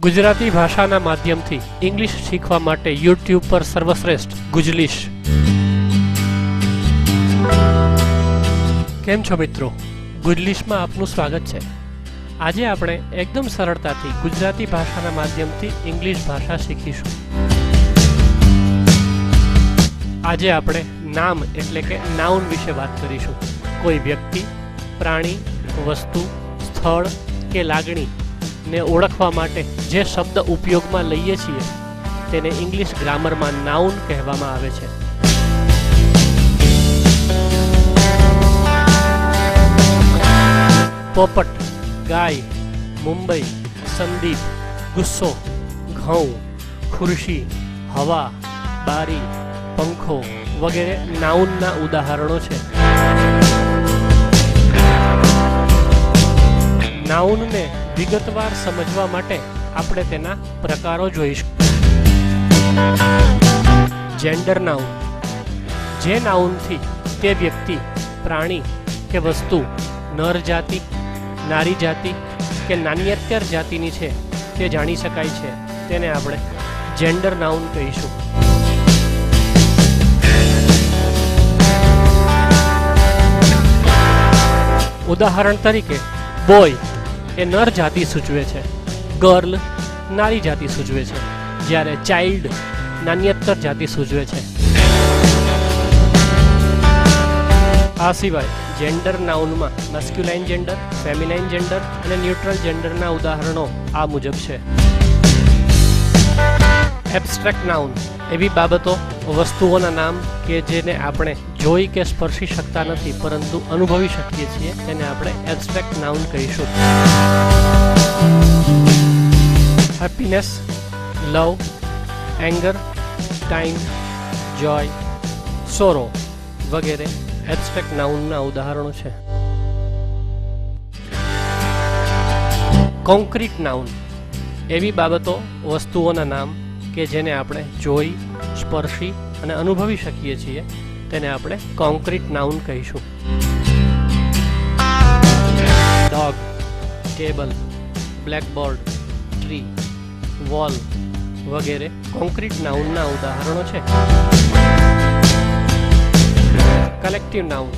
ગુજરાતી ભાષાના માધ્યમથી ઇંગ્લિશ શીખવા માટે યુટ્યુબ પર સર્વશ્રેષ્ઠ ગુજલીશ. કેમ છો મિત્રો? ગુજલીશમાં આપનું સ્વાગત છે. આજે આપણે એકદમ સરળતાથી ગુજરાતી ભાષાના માધ્યમથી ઇંગ્લિશ ભાષા શીખીશું. આજે આપણે નામ એટલે કે નાઉન વિશે વાત કરીશું. કોઈ વ્યક્તિ, પ્રાણી, વસ્તુ, સ્થળ કે લાગણી ને ઓળખવા માટે જે શબ્દ ઉપયોગમાં લઈએ છીએ, તેને ઇંગ્લિશ ગ્રામરમાં નાઉન કહેવામાં આવે છે. પોપટ, ગાય, મુંબઈ, સંદીપ, ગુસ્સો, ઘઉં, ખુરશી, હવા, બારી, પંખો વગેરે નાઉનના ઉદાહરણો છે. નાઉનને વિગતવાર સમજવા માટે આપણે તેના પ્રકારો જોઈશું. જેન્ડર નાઉન જે નાઉનથી તે વ્યક્તિ, પ્રાણી કે વસ્તુ, નર જાતિ, નારી જાતિ કે નાન્યત્તર જાતિની છે તે જાણી શકાય છે. તેને આપણે જેન્ડર નાઉન કહીશું. ઉદાહરણ તરીકે બોય એ નર જાતિ સૂચવે છે. ગર્લ નારી જાતિ સૂચવે છે. જ્યારે ચાઇલ્ડ નાન્યત્તર જાતિ સૂચવે છે. આ સિવાય જેન્ડર નાઉનમાં મસ્ક્યુલાઇન જેન્ડર ફેમિનાઇન જેન્ડર અને ન્યુટ્રલ જેન્ડરના ઉદાહરણો આ મુજબ છે. એબ્સ્ટ્રેક્ટ નાઉન એવી બાબતો વસ્તુઓના નામ કે જેને આપણે જોઈ કે સ્પર્શી શકતા નથી, પરંતુ અનુભવી શકીએ છીએ, તેને આપણે એબ્સ્ટ્રેક્ટ નાઉન કહીશું. Happiness love anger time joy sorrow વગેરે એબ્સ્ટ્રેક્ટ નાઉનના ઉદાહરણો છે. કોન્ક્રીટ નાઉન એવી બાબતો, વસ્તુઓના નામ કે જેને આપણે જોઈ સ્પર્શી અને અનુભવી શકીએ છીએ, તેને આપણે કોન્ક્રીટ નાઉન કહીશું. Dog table blackboard tree wall વગેરે કોન્ક્રીટ નાઉનના ઉદાહરણો છે. કલેક્ટિવ નાઉન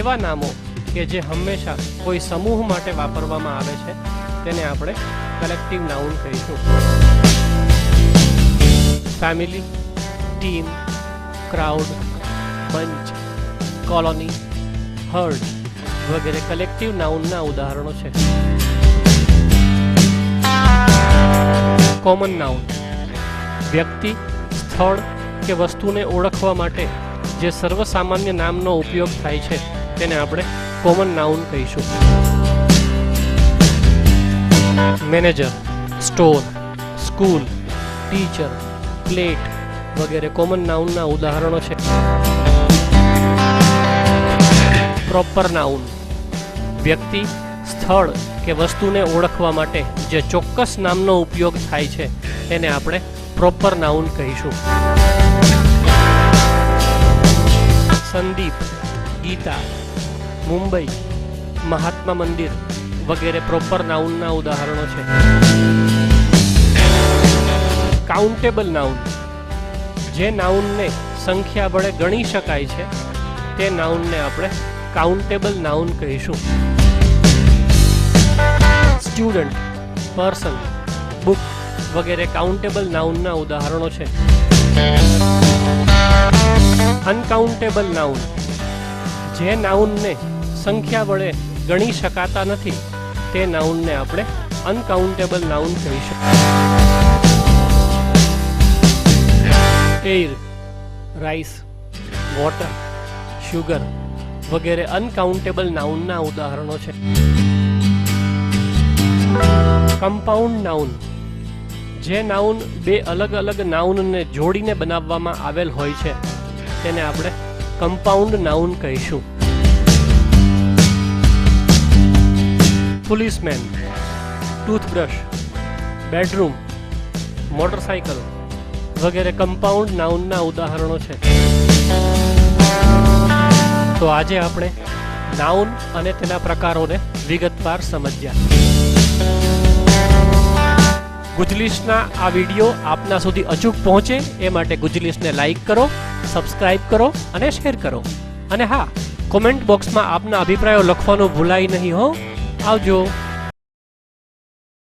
એવા નામો કે જે હંમેશા કોઈ સમૂહ માટે વાપરવામાં આવે છે, તેને આપણે કલેક્ટિવ નાઉન કહીશું. Family team crowd bunch colony herd વગેરે કલેક્ટિવ નાઉનના ઉદાહરણો છે. કોમન નાઉન વ્યક્તિ, સ્થળ કે વસ્તુને ઓળખવા માટે જે સર્વસામાન્ય નામનો ઉપયોગ થાય છે, તેને આપણે કોમન નાઉન કહીશું. Manager store school teacher plate વગેરે કોમન નાઉનના ઉદાહરણો છે. Proper noun. વ્યક્તિ, સ્થળ કે વસ્તુને ઓળખવા માટે જે ચોક્કસ નામનો ઉપયોગ થાય છે, એને આપણે પ્રોપર નાઉન કહીશું. સંદીપ, ગીતા, મુંબઈ, મહાત્મા મંદિર વગેરે પ્રોપર નાઉનના ઉદાહરણો છે. કાઉન્ટેબલ નાઉન જે નાઉનને સંખ્યા વડે ગણી શકાય છે, તે નાઉનને આપણે કાઉન્ટેબલ નાઉન કહીશું. સ્ટુડન્ટ પર્સન બુક વગેરે કાઉન્ટેબલ નાઉનના ઉદાહરણો છે. અનકાઉન્ટેબલ નાઉન જે નાઉનને સંખ્યા વડે ગણી શકાતા નથી, તે નાઉનને આપણે અનકાઉન્ટેબલ નાઉન કહીશું એર રાઈસ વોટર શુગર વગેરે અનકાઉન્ટેબલ નાઉનના ઉદાહરણો છે. કમ્પાઉન્ડ નાઉન જે નાઉન બે અલગ અલગ નાઉનને જોડીને બનાવવામાં આવેલ હોય છે, તેને આપણે કમ્પાઉન્ડ નાઉન કહીશું. પોલીસમેન ટૂથબ્રશ બેડરૂમ મોટરસાયકલ વગેરે કમ્પાઉન્ડ નાઉનના ઉદાહરણો છે. તો આજે આપણે નાઉન અને તેના પ્રકારોને વિગતવાર સમજ્યા. ગુજલિશના આ વીડિયો આપના સુધી અચૂક પહોંચે એ માટે ગુજલિશને લાઈક કરો સબસ્ક્રાઇબ કરો અને શેર કરો. અને હા કોમેન્ટ બોક્સમાં આપના અભિપ્રાયો લખવાનું ભૂલાય નહીં હો. આવજો.